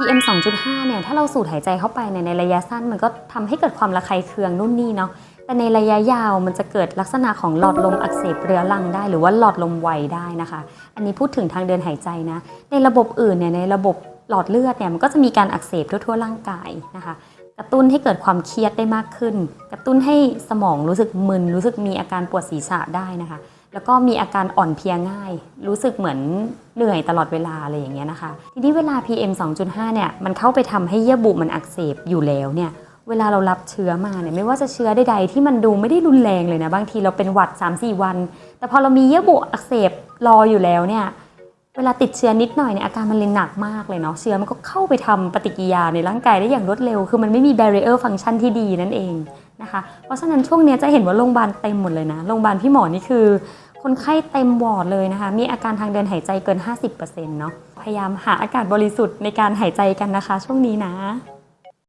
PM 2.5 เนี่ย ถ้าเราสูดหายใจเข้าไปเนี่ยในระยะสั้น มันก็ทำให้เกิดความระคายเคืองนู่นนี่เนาะ แต่ในระยะยาวมันจะเกิดลักษณะของหลอดลมอักเสบเรื้อรังได้ หรือว่าหลอดลมไวได้นะคะ อันนี้พูดถึงทางเดินหายใจนะ ในระบบอื่นเนี่ย ในระบบหลอดเลือดเนี่ย มันก็จะมีการอักเสบทั่วๆร่างกายนะคะ กระตุ้นให้เกิดความเครียดได้มากขึ้น กระตุ้นให้สมองรู้สึกมึน รู้สึกมีอาการปวดศีรษะได้นะคะ แล้วก็มีอาการอ่อนเพลียง่าย รู้สึกเหมือนเหนื่อยตลอดเวลาอะไรอย่างเงี้ยนะคะ ทีนี้เวลา PM 2.5 เนี่ยมันเข้าไปทำให้เยื่อบุมันอักเสบอยู่แล้วเนี่ยเวลาเรารับเชื้อมาเนี่ยไม่ว่าจะเชื้อใดๆที่มันดูไม่ได้รุนแรงเลยนะบางทีเราเป็นหวัด 3-4 วัน แต่พอเรามีเยื่อบุอักเสบรออยู่แล้วเนี่ยเวลาติดเชื้อนิดหน่อยเนี่ยอาการมันเลยหนักมากเลยเนาะเชื้อมันก็เข้าไปทำปฏิกิริยาในร่างกายได้อย่างรวดเร็ว คือมันไม่มี barrier function ที่ดีนั่นเองนะคะ เพราะฉะนั้นช่วงนี้จะเห็นว่าโรงพยาบาลเต็มหมดเลยนะโรงพยาบาลพี่หมอนี่คือ คนไข้เต็มวอร์ดเลยนะคะ มีอาการทางเดินหายใจเกิน 50%เนาะ พยายามหาอากาศบริสุทธิ์ในการหายใจกันนะคะช่วงนี้นะ